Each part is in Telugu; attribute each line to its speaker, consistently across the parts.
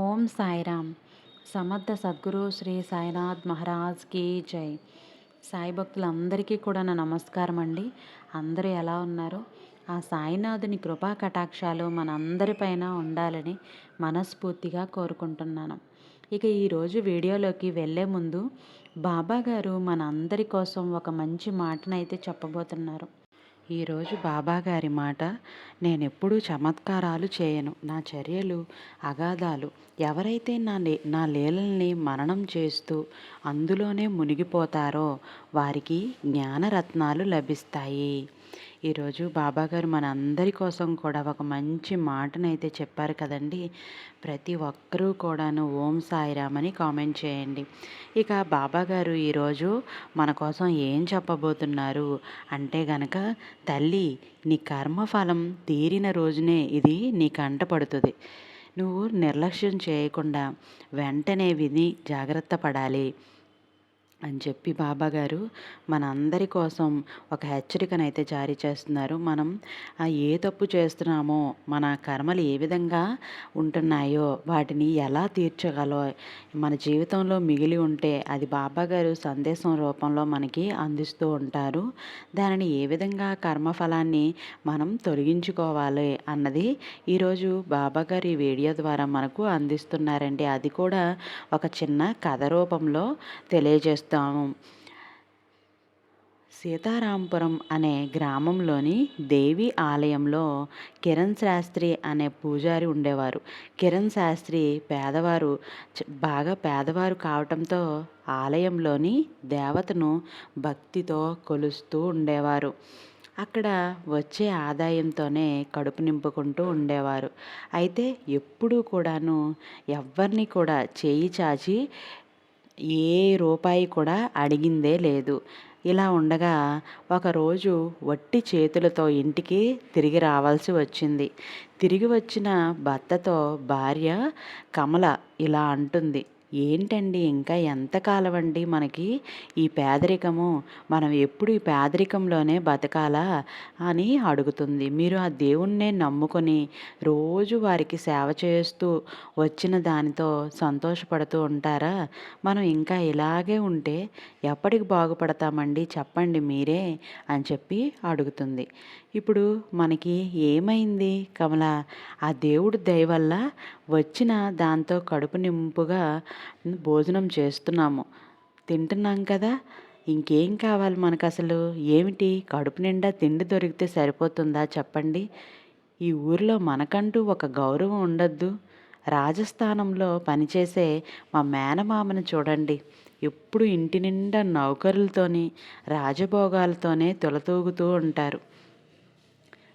Speaker 1: ఓం సాయిరామ్. సమర్థ సద్గురు శ్రీ సాయినాథ్ మహారాజ్ కీ జై. సాయి భక్తులందరికీ కూడా నా నమస్కారం అండి. అందరూ ఎలా ఉన్నారు ఆ సాయినాథుని కృపా కటాక్షాలు మనందరిపైన ఉండాలని మనస్ఫూర్తిగా కోరుకుంటున్నాను. ఇక ఈరోజు వీడియోలోకి వెళ్ళే ముందు బాబా గారు మన అందరి కోసం ఒక మంచి మాటనైతే చెప్పబోతున్నారు. ఈరోజు బాబాగారి మాట నేనెప్పుడూ చమత్కారాలు చేయను. నా చర్యలు అగాధాలు ఎవరైతే నా నా లీలల్ని మననం చేస్తూ అందులోనే మునిగిపోతారో వారికి జ్ఞానరత్నాలు లభిస్తాయి. ఈరోజు బాబాగారు మన అందరి కోసం కూడా ఒక మంచి మాటనైతే చెప్పారు కదండి. ప్రతి ఒక్కరూ కూడాను ఓం సాయిరామని కామెంట్ చేయండి. ఇక బాబాగారు ఈరోజు మన కోసం ఏం చెప్పబోతున్నారు అంటే గనక తల్లి నీ కర్మఫలం తీరిన రోజునే ఇది నీ కంట పడుతుంది. నువ్వు నిర్లక్ష్యం చేయకుండా వెంటనే విని జాగ్రత్త పడాలి. అని చెప్పి బాబాగారు మన అందరి కోసం ఒక హెచ్చరికనైతే జారీ చేస్తున్నారు. మనం ఏ తప్పు చేస్తున్నామో మన కర్మలు ఏ విధంగా ఉంటున్నాయో వాటిని ఎలా తీర్చగలో మన జీవితంలో మిగిలి ఉంటే అది బాబాగారు సందేశం రూపంలో మనకి అందిస్తూ ఉంటారు. దానిని ఏ విధంగా కర్మఫలాన్ని మనం తొలగించుకోవాలి అన్నది ఈరోజు బాబాగారు ఈ వీడియో ద్వారా మనకు అందిస్తున్నారండి. అది కూడా ఒక చిన్న కథ రూపంలో తెలియజేస్తుంది చెప్తాము సీతారాంపురం అనే గ్రామంలోని దేవి ఆలయంలో కిరణ్ శాస్త్రి అనే పూజారి ఉండేవారు. కిరణ్ శాస్త్రి పేదవారు బాగా పేదవారు కావటంతో ఆలయంలోని దేవతను భక్తితో కొలుస్తూ ఉండేవారు. అక్కడ వచ్చే ఆదాయంతోనే కడుపు నింపుకుంటూ ఉండేవారు. అయితే ఎప్పుడూ కూడాను ఎవరిని కూడా చేయి చాచి ఏ రూపాయి కూడా అడిగిందే లేదు. ఇలా ఉండగా ఒకరోజు వట్టి చేతులతో ఇంటికి తిరిగి రావాల్సి వచ్చింది. తిరిగి వచ్చిన భర్తతో భార్య కమల ఇలా అంటుంది. ఏంటండి ఇంకా ఎంతకాలం అండి మనకి? ఈ పేదరికము మనం ఎప్పుడు ఈ పేదరికంలోనే బతకాలా అని అడుగుతుంది. మీరు ఆ దేవుణ్ణే నమ్ముకొని రోజు వారికి సేవ చేస్తూ వచ్చిన దానితో సంతోషపడుతూ ఉంటారా? మనం ఇంకా ఇలాగే ఉంటే ఎప్పటికి బాగుపడతామండి? చెప్పండి మీరే అని చెప్పి అడుగుతుంది. ఇప్పుడు మనకి ఏమైంది కమల? ఆ దేవుడు దయ వల్ల వచ్చిన దాంతో కడుపు నింపుగా భోజనం చేస్తున్నాము. తింటున్నాం కదా. ఇంకేం కావాలి మనకు అసలు ఏమిటి? కడుపు నిండా తిండి దొరికితే సరిపోతుందా చెప్పండి. ఈ ఊరిలో మనకంటూ ఒక గౌరవం ఉండద్దు. రాజస్థానంలో పనిచేసే మా మేనమామను చూడండి. ఎప్పుడు ఇంటి నిండా నౌకరులతోని రాజభోగాలతోనే తులతూగుతూ ఉంటారు.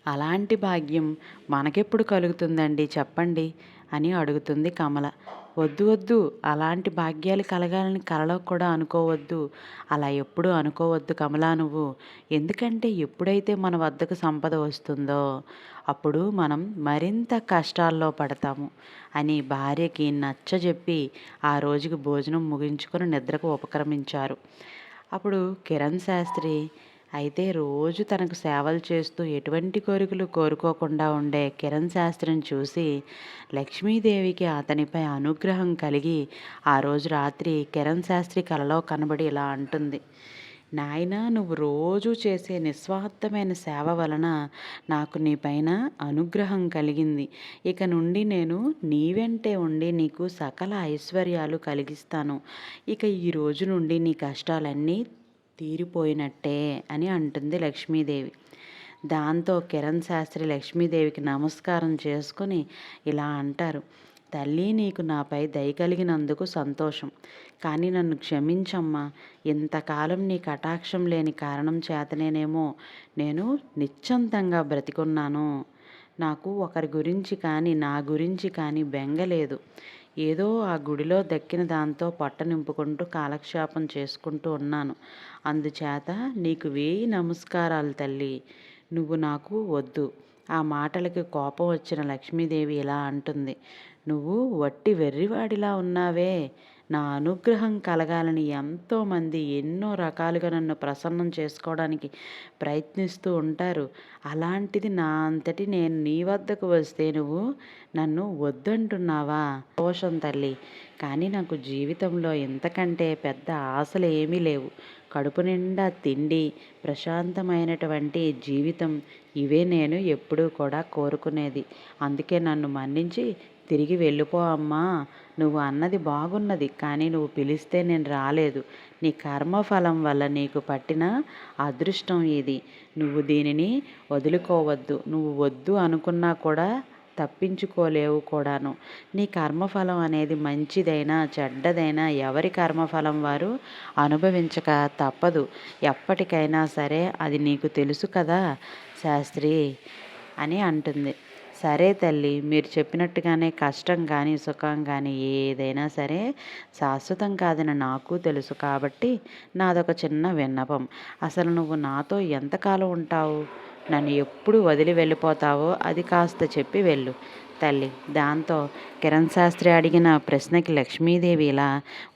Speaker 1: అలాంటి భాగ్యం మనకెప్పుడు కలుగుతుందండి చెప్పండి అని అడుగుతుంది కమల. వద్దు వద్దు. అలాంటి భాగ్యాలు కలగాలని కలలో కూడా అనుకోవద్దు. అలా ఎప్పుడూ అనుకోవద్దు కమలా నువ్వు. ఎందుకంటే ఎప్పుడైతే మన వద్దకు సంపద వస్తుందో అప్పుడు మనం మరింత కష్టాల్లో పడతాము అని భార్యకి నచ్చజెప్పి ఆ రోజుకి భోజనం ముగించుకొని నిద్రకు ఉపక్రమించారు. అప్పుడు కిరణ్ శాస్త్రి అయితే రోజు తనకు సేవలు చేస్తూ ఎటువంటి కోరికలు కోరుకోకుండా ఉండే కిరణ్ శాస్త్రిని చూసి లక్ష్మీదేవికి అతనిపై అనుగ్రహం కలిగి ఆ రోజు రాత్రి కిరణ్ శాస్త్రి కలలో కనబడి ఇలా అంటుంది నాయన నువ్వు రోజు చేసే నిస్వార్థమైన సేవ వలన నాకు నీపైన అనుగ్రహం కలిగింది. ఇక నుండి నేను నీ వెంటే ఉండి నీకు సకల ఐశ్వర్యాలు కలిగిస్తాను. ఇక ఈ రోజు నుండి నీ కష్టాలన్నీ తీరిపోయినట్టే అని అంటుంది లక్ష్మీదేవి. దాంతో కిరణ్ శాస్త్రి లక్ష్మీదేవికి నమస్కారం చేసుకుని ఇలా అంటారు తల్లి నీకు నాపై దయ కలిగినందుకు సంతోషం. కానీ నన్ను క్షమించమ్మా. ఇంతకాలం నీ కటాక్షం లేని కారణం చేతనేనేమో నేను నిశ్చంతంగా బ్రతికున్నాను. నాకు ఒకరి గురించి కానీ నా గురించి కానీ బెంగలేదు. ఏదో ఆ గుడిలో దక్కిన దాంతో పొట్ట నింపుకుంటూ కాలక్షేపం చేసుకుంటూ ఉన్నాను. అందుచేత నీకు వేయి నమస్కారాలు తల్లి. నువ్వు నాకు వద్దు. ఆ మాటలకి కోపం వచ్చిన లక్ష్మీదేవి ఇలా అంటుంది. నువ్వు వట్టి వెర్రివాడిలా ఉన్నావే. నా అనుగ్రహం కలగాలని ఎంతోమంది ఎన్నో రకాలుగా నన్ను ప్రసన్నం చేసుకోవడానికి ప్రయత్నిస్తూ ఉంటారు. అలాంటిది నా అంతటి నేను నీ వద్దకు వస్తే నువ్వు నన్ను వద్దంటున్నావా? దోషం తల్లి. కానీ నాకు జీవితంలో ఇంతకంటే పెద్ద ఆశలు ఏమీ లేవు. కడుపు నిండా తిండి ప్రశాంతమైనటువంటి జీవితం ఇవే నేను ఎప్పుడూ కూడా కోరుకునేది. అందుకే నన్ను మన్నించి తిరిగి వెళ్ళిపో అమ్మా. నువ్వు అన్నది బాగున్నది కానీ నువ్వు పిలిస్తే నేను రాలేదు. నీ కర్మఫలం వల్ల నీకు పట్టిన అదృష్టం ఇది. నువ్వు దీనిని వదులుకోవద్దు. నువ్వు వద్దు అనుకున్నా కూడా తప్పించుకోలేవు కూడాను. నీ కర్మఫలం అనేది మంచిదైనా చెడ్డదైనా ఎవరి కర్మఫలం వారు అనుభవించక తప్పదు. ఎప్పటికైనా సరే అది నీకు తెలుసు కదా శాస్త్రి అని అంటుంది. సరే తల్లి మీరు చెప్పినట్టుగానే కష్టం కానీ సుఖం కానీ ఏదైనా సరే శాశ్వతం కాదని నాకు తెలుసు కాబట్టి నాదొక చిన్న విన్నపం. అసలు నువ్వు నాతో ఎంతకాలం ఉంటావు? నన్ను ఎప్పుడు వదిలి వెళ్ళిపోతావో అది కాస్త చెప్పి వెళ్ళు. తల్లి దాంతో కిరణ్ శాస్త్రి అడిగిన ప్రశ్నకి లక్ష్మీదేవి ఇలా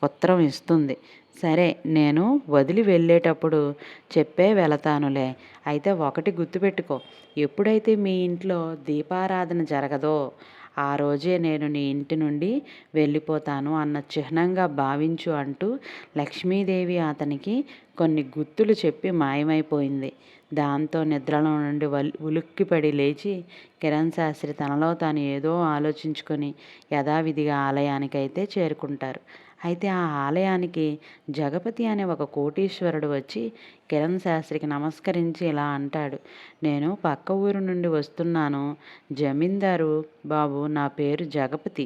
Speaker 1: ఉత్తరం ఇస్తుంది. సరే నేను వదిలి వెళ్ళేటప్పుడు చెప్పే వెళతానులే. అయితే ఒకటి గుర్తుపెట్టుకో ఎప్పుడైతే మీ ఇంట్లో దీపారాధన జరగదో ఆ రోజే నేను నీ ఇంటి నుండి వెళ్ళిపోతాను అన్న చిహ్నంగా భావించు అంటూ లక్ష్మీదేవి అతనికి కొన్ని గుర్తులు చెప్పి మాయమైపోయింది. దాంతో నిద్రలో నుండి ఉలుక్కిపడి లేచి కిరణ్ శాస్త్రి తనలో తాను ఏదో ఆలోచించుకొని యథావిధిగా ఆలయానికైతే చేరుకుంటారు. అయితే ఆ ఆలయానికి జగపతి అనే ఒక కోటీశ్వరుడు వచ్చి కిరణ్ శాస్త్రికి నమస్కరించి ఇలా అంటాడు నేను పక్క ఊరు నుండి వస్తున్నాను. జమీందారు బాబు నా పేరు జగపతి.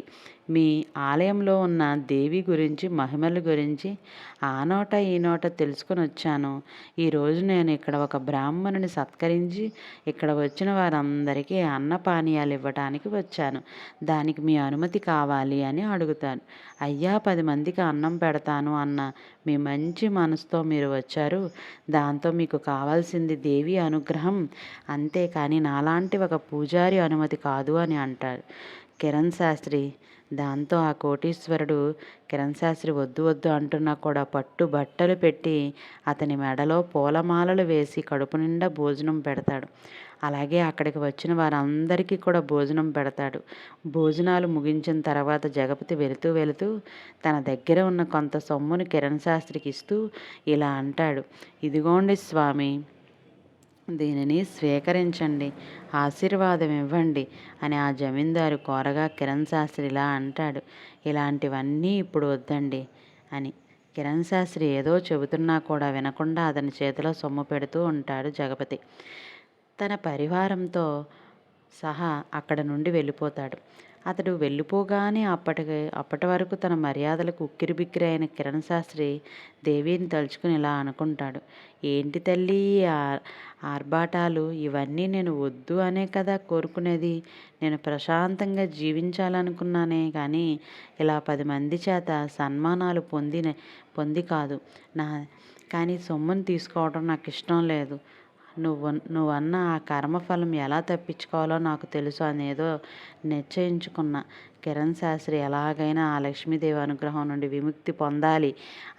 Speaker 1: మీ ఆలయంలో ఉన్న దేవి గురించి మహిమల గురించి ఆ నోట ఈ నోట తెలుసుకొని వచ్చాను. ఈరోజు నేను ఇక్కడ ఒక బ్రాహ్మణుని సత్కరించి ఇక్కడ వచ్చిన వారందరికీ అన్నపానీయాలు ఇవ్వటానికి వచ్చాను. దానికి మీ అనుమతి కావాలి అని అడుగుతాను. అయ్యా పది మందికి అన్నం పెడతాను అన్న మీ మంచి మనసుతో మీరు వచ్చారు. దాంతో మీకు కావాల్సింది దేవి అనుగ్రహం. అంతేకాని నాలాంటి ఒక పూజారి అనుమతి కాదు అని అంటారు. కిరణ్ శాస్త్రి దాంతో ఆ కోటీశ్వరుడు కిరణ్ శాస్త్రి వద్దు వద్దు అంటున్నా కూడా పట్టు బట్టలు పెట్టి అతని మెడలో పూలమాలలు వేసి కడుపు నిండా భోజనం పెడతాడు. అలాగే అక్కడికి వచ్చిన వారందరికీ కూడా భోజనం పెడతాడు. భోజనాలు ముగించిన తర్వాత జగపతి వెళుతూ వెళుతూ తన దగ్గర ఉన్న కొంత సొమ్మును కిరణ్ శాస్త్రికి ఇస్తూ ఇలా అంటాడు. ఇదిగోండి స్వామి దీనిని స్వీకరించండి ఆశీర్వాదం ఇవ్వండి అని ఆ జమీందారు కోరగా కిరణ్ శాస్త్రి ఇలా అంటాడు. ఇలాంటివన్నీ ఇప్పుడు వద్దండి అని. కిరణ్ శాస్త్రి ఏదో చెబుతున్నా కూడా వినకుండా అతని చేతిలో సొమ్ము పెడుతూ ఉంటాడు జగపతి. తన పరివారంతో సహా అక్కడ నుండి వెళ్ళిపోతాడు. అతడు వెళ్ళిపోగానే అప్పటి అప్పటి వరకు తన మర్యాదలకు ఉక్కిరిబిక్కిరి అయిన కిరణ్ శాస్త్రి దేవిని తలుచుకుని ఇలా అనుకుంటాడు. ఏంటి తల్లి ఆర్భాటాలు? ఇవన్నీ నేను వద్దు అనే కదా కోరుకునేది. నేను ప్రశాంతంగా జీవించాలనుకున్నానే కానీ ఇలా పది మంది చేత సన్మానాలు పొంది పొంది కాదు. నా కానీ సొమ్మును తీసుకోవడం నాకు ఇష్టం లేదు. నువ్వు నువ్వన్న ఆ కర్మఫలం ఎలా తప్పించుకోవాలో నాకు తెలుసు అనేదో నిశ్చయించుకున్న. కిరణ్ శాస్త్రి ఎలాగైనా ఆ లక్ష్మీదేవి అనుగ్రహం నుండి విముక్తి పొందాలి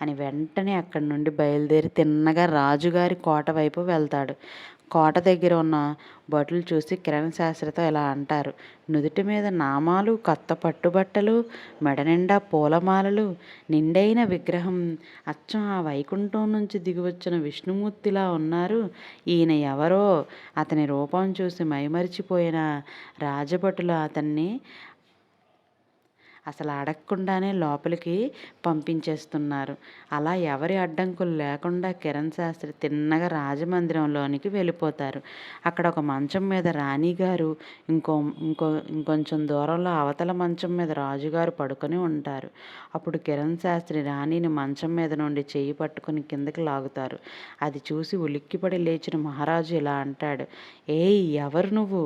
Speaker 1: అని వెంటనే అక్కడి నుండి బయలుదేరి తిన్నగా రాజుగారి కోట వైపు వెళ్తాడు. కోట దగ్గర ఉన్న భటులు చూసి కిరణ్ శాస్త్రితో ఇలా అంటారు. నుదుటి మీద నామాలు కొత్త పట్టుబట్టలు మెడ నిండా పూలమాలలు నిండైన విగ్రహం అచ్చం ఆ వైకుంఠం నుంచి దిగివచ్చిన విష్ణుమూర్తిలా ఉన్నారు. ఈయన ఎవరో? అతని రూపం చూసి మైమరిచిపోయిన రాజభటులు అతన్ని అసలు అడగకుండానే లోపలికి పంపించేస్తున్నారు. అలా ఎవరి అడ్డంకులు లేకుండా కిరణ్ శాస్త్రి తిన్నగా రాజమందిరంలోనికి వెళ్ళిపోతారు. అక్కడ ఒక మంచం మీద రాణిగారు ఇంకో ఇంకో ఇంకొంచెం దూరంలో అవతల మంచం మీద రాజుగారు పడుకొని ఉంటారు. అప్పుడు కిరణ్ శాస్త్రి రాణిని మంచం మీద నుండి చేయి పట్టుకుని కిందకి లాగుతారు. అది చూసి ఉలిక్కిపడి లేచిన మహారాజు ఇలా అంటాడు ఏయ్ ఎవరు నువ్వు?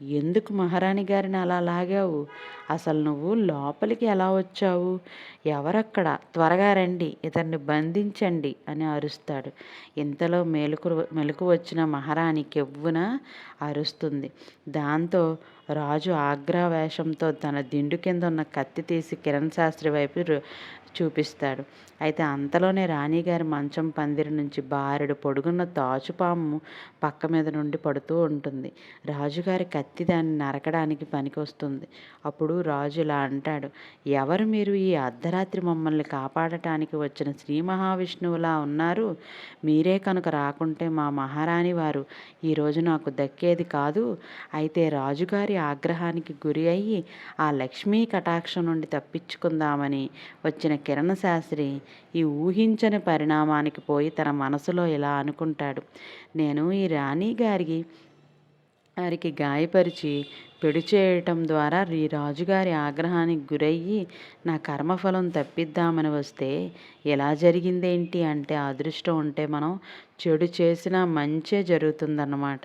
Speaker 1: ఎందుకు మహారాణి గారిని అలా లాగావు? అసలు నువ్వు లోపలికి ఎలా వచ్చావు? ఎవరక్కడ? త్వరగా రండి ఇతన్ని బంధించండి అని అరుస్తాడు. ఇంతలో మెలకు మెలకు వచ్చిన మహారాణి కెవ్వున అరుస్తుంది. దాంతో రాజు ఆగ్రా వేషంతో తన దిండు కింద ఉన్న కత్తి తీసి కిరణ్ శాస్త్రి వైపు చూపిస్తాడు. అయితే అంతలోనే రాణిగారి మంచం పందిరి నుంచి బారెడు పొడుగున్న తాచుపాము పక్క మీద నుండి పడుతూ ఉంటుంది. రాజుగారి కత్తి దాన్ని నరకడానికి పనికొస్తుంది. అప్పుడు రాజు ఇలా అంటాడు ఎవరు మీరు ఈ అర్ధరాత్రి మమ్మల్ని కాపాడటానికి వచ్చిన శ్రీ మహావిష్ణువులా ఉన్నారు? మీరే కనుక రాకుంటే మా మహారాణి వారు ఈరోజు నాకు దక్కేది కాదు. అయితే రాజుగారి ఆగ్రహానికి గురి అయ్యి ఆ లక్ష్మీ కటాక్షం నుండి తప్పించుకుందామని వచ్చిన కిరణ శాస్త్రి ఈ ఊహించని పరిణామానికి పోయి తన మనసులో ఇలా అనుకుంటాడు. నేను ఈ రాణి గారికి వారికి గాయపరిచి పెడు చేయటం ద్వారా ఈ రాజుగారి ఆగ్రహానికి గురయ్యి నా కర్మఫలం తప్పిద్దామని వస్తే ఎలా జరిగిందేంటి అంటే అదృష్టం ఉంటే మనం చెడు చేసినా మంచే జరుగుతుందన్నమాట.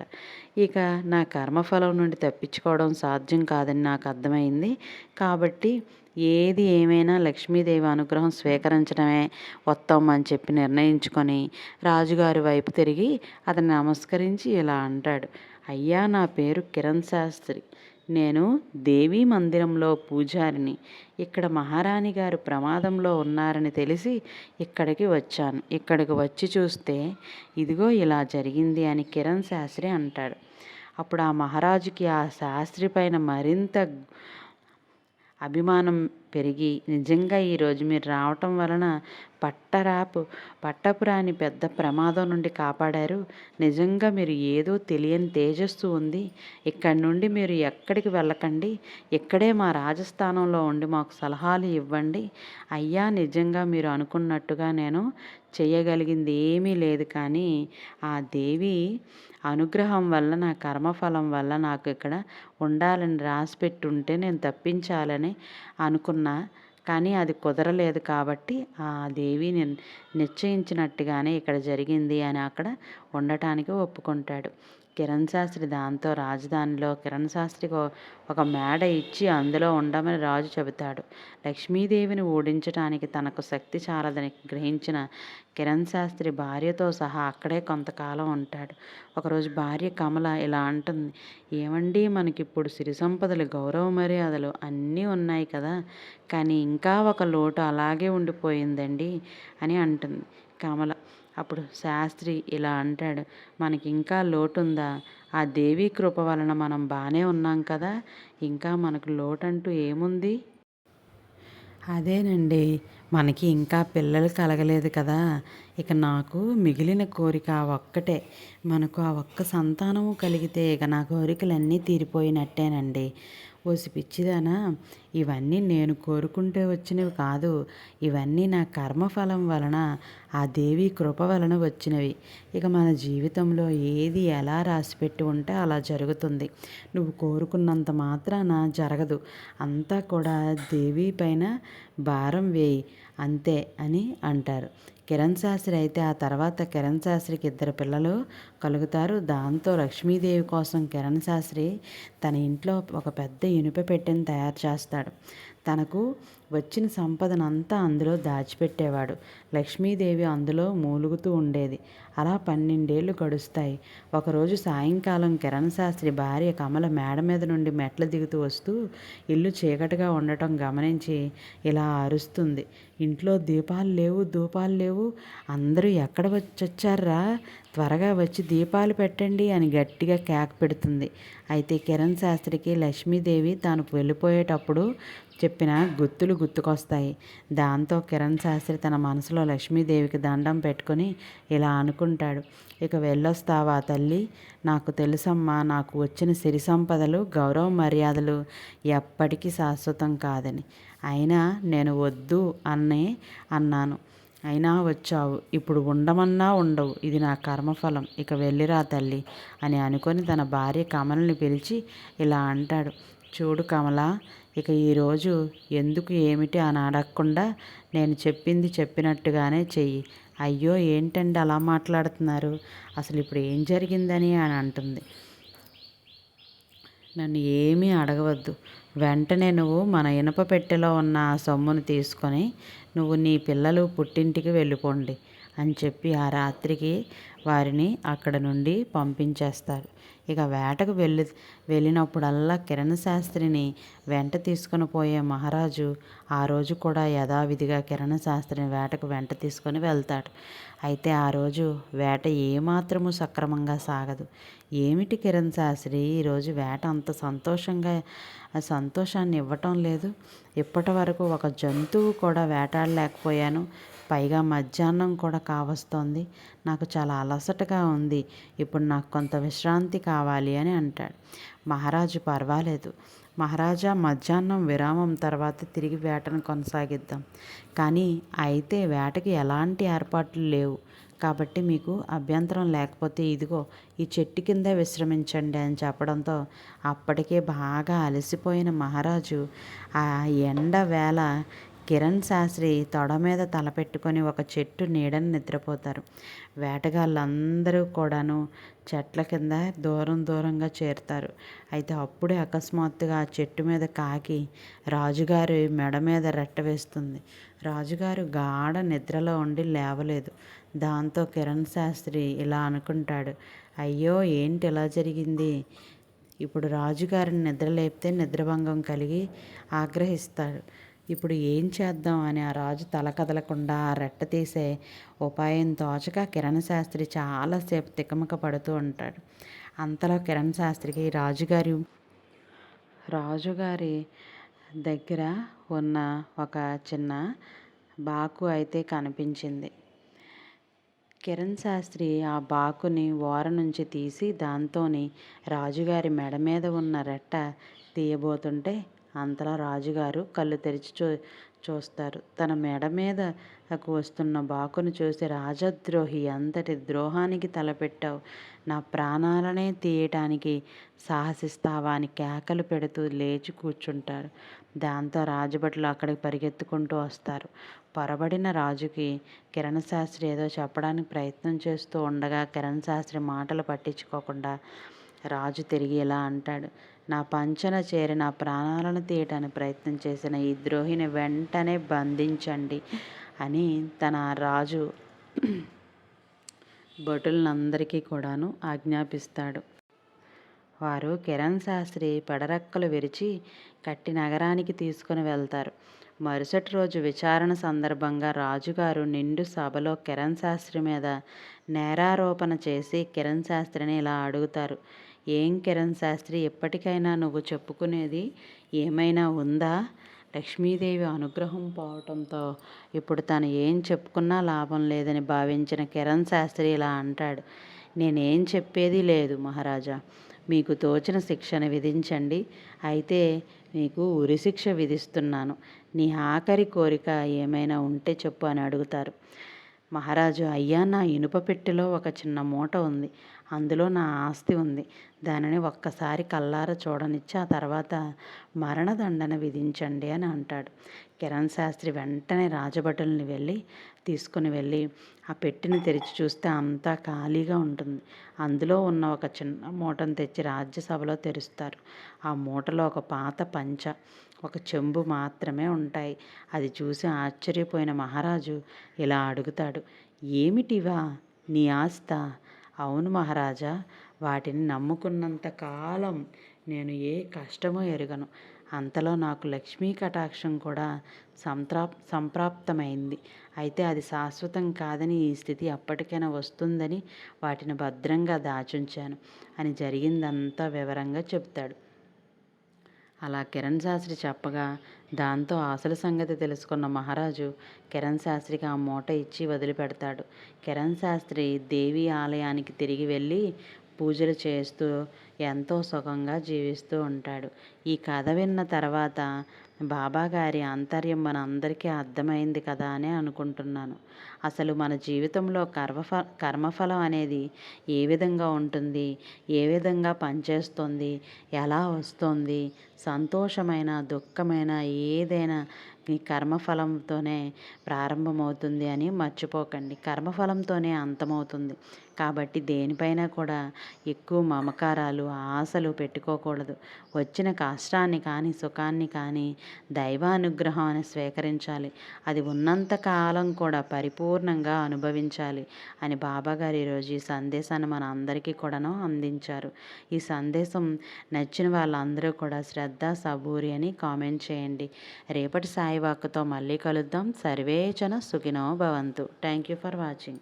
Speaker 1: ఇక నా కర్మఫలం నుండి తప్పించుకోవడం సాధ్యం కాదని నాకు అర్థమైంది. కాబట్టి ఏది ఏమైనా లక్ష్మీదేవి అనుగ్రహం స్వీకరించడమే ఉత్తమం అని చెప్పి నిర్ణయించుకొని రాజుగారి వైపు తిరిగి అతను నమస్కరించి ఇలా అంటాడు. అయ్యా నా పేరు కిరణ్ శాస్త్రి. నేను దేవీ మందిరంలో పూజారిని. ఇక్కడ మహారాణి గారు ప్రమాదంలో ఉన్నారని తెలిసి ఇక్కడికి వచ్చాను. ఇక్కడికి వచ్చి చూస్తే ఇదిగో ఇలా జరిగింది అని కిరణ్ శాస్త్రి అంటాడు. అప్పుడు ఆ మహారాజుకి ఆ శాస్త్రి పైన మరింత అభిమానం పెరిగి నిజంగా ఈరోజు మీరు రావటం వలన పట్టరాపు పట్టపురాని పెద్ద ప్రమాదం నుండి కాపాడారు. నిజంగా మీరు ఏదో తెలియని తేజస్సు ఉంది. ఇక్కడి నుండి మీరు ఎక్కడికి వెళ్ళకండి. ఇక్కడే మా రాజస్థానంలో ఉండి మాకు సలహాలు ఇవ్వండి. అయ్యా నిజంగా మీరు అనుకున్నట్టుగా నేను చేయగలిగింది ఏమీ లేదు కానీ ఆ దేవి అనుగ్రహం వల్ల నా కర్మఫలం వల్ల నాకు ఇక్కడ ఉండాలని రాసిపెట్టుంటే ఉంటే నేను తప్పించాలని అనుకున్నా కానీ అది కుదరలేదు కాబట్టి ఆ దేవి నిశ్చయించినట్టుగానే ఇక్కడ జరిగింది అని అక్కడ ఉండటానికి ఒప్పుకుంటాడు. కిరణ్ శాస్త్రి దాంతో రాజధానిలో కిరణ్ శాస్త్రికి ఒక మేడ ఇచ్చి అందులో ఉండమని రాజు చెబుతాడు. లక్ష్మీదేవిని ఓడించడానికి తనకు శక్తి చాలదని గ్రహించిన కిరణ్ శాస్త్రి భార్యతో సహా అక్కడే కొంతకాలం ఉంటాడు. ఒకరోజు భార్య కమల ఇలా అంటుంది ఏమండి మనకిప్పుడు సిరి సంపదలు గౌరవ మర్యాదలు అన్నీ ఉన్నాయి కదా కానీ ఇంకా ఒక లోటు అలాగే ఉండిపోయిందండి అని అంటుంది కమల. అప్పుడు శాస్త్రి ఇలా అంటాడు మనకి ఇంకా లోటుందా? ఆ దేవి కృప వలన మనం బాగానే ఉన్నాం కదా ఇంకా మనకు లోటంటూ ఏముంది? అదేనండి మనకి ఇంకా పిల్లలు కలగలేదు కదా ఇక నాకు మిగిలిన కోరిక ఆ ఒక్కటే. మనకు ఆ ఒక్క సంతానము కలిగితే ఇక నా కోరికలన్నీ తీరిపోయినట్టేనండి. ఓసి పిచ్చిదానా ఇవన్నీ నేను కోరుకుంటే వచ్చినవి కాదు. ఇవన్నీ నా కర్మఫలం వలన ఆ దేవి కృప వలన వచ్చినవి. ఇక మన జీవితంలో ఏది ఎలా రాసిపెట్టి ఉంటే అలా జరుగుతుంది. నువ్వు కోరుకున్నంత మాత్రాన జరగదు. అంతా కూడా దేవి పైన భారం వేయి. అంతే అని అంటారు. కిరణ్ శాస్త్రి అయితే ఆ తర్వాత కిరణ్ శాస్త్రికి ఇద్దరు పిల్లలు కలుగుతారు. దాంతో లక్ష్మీదేవి కోసం కిరణ్ శాస్త్రి తన ఇంట్లో ఒక పెద్ద ఇనుప పెట్టెని తయారు చేస్తాడు. తనకు వచ్చిన సంపదనంతా అందులో దాచిపెట్టేవాడు. లక్ష్మీదేవి అందులో మూలుగుతూ ఉండేది. అలా పన్నెండేళ్ళు గడుస్తాయి. ఒకరోజు సాయంకాలం కిరణ్ శాస్త్రి భార్య కమల మేడ మీద నుండి మెట్లు దిగుతూ వస్తూ ఇల్లు చీకటిగా ఉండటం గమనించి ఇలా అరుస్తుంది. ఇంట్లో దీపాలు లేవు దూపాలు లేవు. అందరూ ఎక్కడ వచ్చొచ్చారా? త్వరగా వచ్చి దీపాలు పెట్టండి అని గట్టిగా కేక పెడుతుంది. అయితే కిరణ్ శాస్త్రికి లక్ష్మీదేవి తాను వెళ్ళిపోయేటప్పుడు చెప్పిన గుర్తులు గుర్తుకొస్తాయి. దాంతో కిరణ్ శాస్త్రి తన మనసులో లక్ష్మీదేవికి దండం పెట్టుకొని ఇలా అనుకుంటాడు. ఇక వెళ్ళొస్తావా తల్లి? నాకు తెలుసమ్మా నాకు వచ్చిన సిరి సంపదలు గౌరవ మర్యాదలు ఎప్పటికీ శాశ్వతం కాదని. అయినా నేను వద్దు అనే అన్నాను. అయినా వచ్చావు. ఇప్పుడు ఉండమన్నా ఉండవు. ఇది నా కర్మఫలం. ఇక వెళ్ళిరా తల్లి అని అనుకొని తన భార్య కమలని పిలిచి ఇలా అంటాడు. చూడు కమల ఇక ఈరోజు ఎందుకు ఏమిటి అని అడగకుండా నేను చెప్పింది చెప్పినట్టుగానే చెయ్యి. అయ్యో ఏంటండి అలా మాట్లాడుతున్నారు? అసలు ఇప్పుడు ఏం జరిగిందని అని అంటుంది. నన్ను ఏమీ అడగవద్దు. వెంటనే నువ్వు మన ఇనప పెట్టెలో ఉన్న సొమ్మును తీసుకొని నువ్వు నీ పిల్లలు పుట్టింటికి వెళ్ళిపోండి అని చెప్పి ఆ రాత్రికి వారిని అక్కడ నుండి పంపించేస్తారు. ఇక వేటకు వెళ్ళి వెళ్ళినప్పుడల్లా కిరణ్ శాస్త్రిని వెంట తీసుకుని పోయే మహారాజు ఆ రోజు కూడా యథావిధిగా కిరణ్ శాస్త్రిని వేటకు వెంట తీసుకొని వెళ్తాడు. అయితే ఆ రోజు వేట ఏమాత్రము సక్రమంగా సాగదు. ఏమిటి కిరణ్ శాస్త్రి? ఈరోజు వేట అంత సంతోషంగా సంతోషాన్ని ఇవ్వటం లేదు. ఇప్పటి వరకు ఒక జంతువు కూడా వేటాడలేకపోయాను. పైగా మధ్యాహ్నం కూడా కావస్తోంది. నాకు చాలా అలసటగా ఉంది. ఇప్పుడు నాకు కొంత విశ్రాంతి కావాలి అని అంటాడు. మహారాజు పర్వాలేదు. మహారాజా మధ్యాహ్నం విరామం తర్వాత తిరిగి వేటను కొనసాగిద్దాం. కానీ అయితే వేటకి ఎలాంటి ఏర్పాట్లు లేవు. కాబట్టి మీకు అభ్యంతరం లేకపోతే ఇదిగో ఈ చెట్టు కింద విశ్రమించండి అని చెప్పడంతో అప్పటికే బాగా అలసిపోయిన మహారాజు ఆ ఎండ వేళ కిరణ్ శాస్త్రి తొడ మీద తలపెట్టుకొని ఒక చెట్టు నీడని నిద్రపోతారు. వేటగాళ్ళందరూ కూడాను చెట్ల కింద దూరం దూరంగా చేరుతారు. అయితే అప్పుడే అకస్మాత్తుగా ఆ చెట్టు మీద కాకి రాజుగారి మెడ మీద రెట్ట వేస్తుంది. రాజుగారు గాఢ నిద్రలో ఉండి లేవలేదు. దాంతో కిరణ్ శాస్త్రి ఇలా అనుకుంటాడు అయ్యో ఏంటి ఇలా జరిగింది? ఇప్పుడు రాజుగారిని నిద్రలేపితే నిద్రభంగం కలిగి ఆగ్రహిస్తాడు. ఇప్పుడు ఏం చేద్దాం అని ఆ రాజు తల కదలకుండా ఆ రెట్ట తీసే ఉపాయం తోచక కిరణ్ శాస్త్రి చాలాసేపు తికమక పడుతూ ఉంటాడు. అంతలో కిరణ్ శాస్త్రికి రాజుగారి రాజుగారి దగ్గర ఉన్న ఒక చిన్న బాకు అయితే కనిపించింది. కిరణ్ శాస్త్రి ఆ బాకుని ఓర నుంచి తీసి దాంతోని రాజుగారి మెడ మీద ఉన్న రెట్ట తీయబోతుంటే అంతలా రాజుగారు కళ్ళు తెరిచి చూ చూస్తారు. తన మెడ మీదకు వస్తున్న బాకును చూసి రాజద్రోహి అంతటి ద్రోహానికి తలపెట్టావు. నా ప్రాణాలనే తీయటానికి సాహసిస్తావా అని కేకలు పెడుతూ లేచి కూర్చుంటారు. దాంతో రాజభటులు అక్కడికి పరిగెత్తుకుంటూ వస్తారు. పొరబడిన రాజుకి కిరణ్ శాస్త్రి ఏదో చెప్పడానికి ప్రయత్నం చేస్తూ ఉండగా కిరణ్ శాస్త్రి మాటలు పట్టించుకోకుండా రాజు తిరిగి ఇలా అంటాడు. నా పంచన చేరి నా ప్రాణాలను తీయటానికి ప్రయత్నం చేసిన ఈ ద్రోహిని వెంటనే బంధించండి అని తన రాజు భటులందరికీ కూడాను ఆజ్ఞాపిస్తాడు. వారు కిరణ్ శాస్త్రి పడరక్కలు విరిచి కట్టి నగరానికి తీసుకుని వెళ్తారు. మరుసటి రోజు విచారణ సందర్భంగా రాజుగారు నిండు సభలో కిరణ్ శాస్త్రి మీద నేరారోపణ చేసి కిరణ్ శాస్త్రిని ఇలా అడుగుతారు. ఏం కిరణ్ శాస్త్రి ఎప్పటికైనా నువ్వు చెప్పుకునేది ఏమైనా ఉందా? లక్ష్మీదేవి అనుగ్రహం పోవటంతో ఇప్పుడు తను ఏం చెప్పుకున్నా లాభం లేదని భావించిన కిరణ్ శాస్త్రి ఇలా అంటాడు. నేనేం చెప్పేది లేదు మహారాజా. మీకు తోచిన శిక్షను విధించండి. అయితే మీకు ఉరిశిక్ష విధిస్తున్నాను. నీ ఆఖరి కోరిక ఏమైనా ఉంటే చెప్పు అని అడుగుతారు. మహారాజు అయ్యా నా ఇనుప పెట్టెలో ఒక చిన్న మూట ఉంది. అందులో నా ఆస్తి ఉంది. దానిని ఒక్కసారి కల్లార చూడనిచ్చి ఆ తర్వాత మరణదండన విధించండి అని అంటాడు. కిరణ్ శాస్త్రి వెంటనే రాజభటుల్ని వెళ్ళి తీసుకుని వెళ్ళి ఆ పెట్టిని తెరిచి చూస్తే అంతా ఖాళీగా ఉంటుంది. అందులో ఉన్న ఒక చిన్న మూటను తెచ్చి రాజ్యసభలో తెరుస్తారు. ఆ మూటలో ఒక పాత పంచ ఒక చెంబు మాత్రమే ఉంటాయి. అది చూసి ఆశ్చర్యపోయిన మహారాజు ఇలా అడుగుతాడు ఏమిటివా? నీ ఆస్త? అవును మహారాజా వాటిని నమ్ముకున్నంత కాలం నేను ఏ కష్టమో ఎరుగను. అంతలో నాకు లక్ష్మీ కటాక్షం కూడా సంప్రా సంప్రాప్తమైంది. అయితే అది శాశ్వతం కాదని ఈ స్థితి అప్పటికైనా వస్తుందని వాటిని భద్రంగా దాచుంచాను అని జరిగిందంతా వివరంగా చెప్తాడు. అలా కిరణ్ శాస్త్రి చెప్పగా దాంతో అసలు సంగతి తెలుసుకున్న మహారాజు కిరణ్ శాస్త్రికి ఆ మూట ఇచ్చి వదిలిపెడతాడు. కిరణ్ శాస్త్రి దేవి ఆలయానికి తిరిగి వెళ్ళి పూజలు చేస్తూ ఎంతో సుఖంగా జీవిస్తూ ఉంటాడు. ఈ కథ విన్న తర్వాత బాబాగారి ఆంతర్యం మన అందరికీ అర్థమైంది కదా అని అనుకుంటున్నాను. అసలు మన జీవితంలో కర్మఫ కర్మఫలం అనేది ఏ విధంగా ఉంటుంది? ఏ విధంగా పనిచేస్తుంది? ఎలా వస్తుంది? సంతోషమైన దుఃఖమైన ఏదైనా ఈ కర్మఫలంతోనే ప్రారంభమవుతుంది అని మర్చిపోకండి. కర్మఫలంతోనే అంతమవుతుంది. కాబట్టి దేనిపైన కూడా ఎక్కువ మమకారాలు ఆశలు పెట్టుకోకూడదు. వచ్చిన కష్టాన్ని కానీ సుఖాన్ని కానీ దైవానుగ్రహం అని స్వీకరించాలి. అది ఉన్నంత కాలం కూడా పరిపూర్ణంగా అనుభవించాలి అని బాబాగారు ఈరోజు ఈ సందేశాన్ని మన అందరికీ కూడాను అందించారు. ఈ సందేశం నచ్చిన వాళ్ళందరూ కూడా శ్రద్ధ సబూరి అని కామెంట్ చేయండి. రేపటి సాయివాక్తో మళ్ళీ కలుద్దాం. సర్వేచన సుఖినో భవంతు. Thank you for watching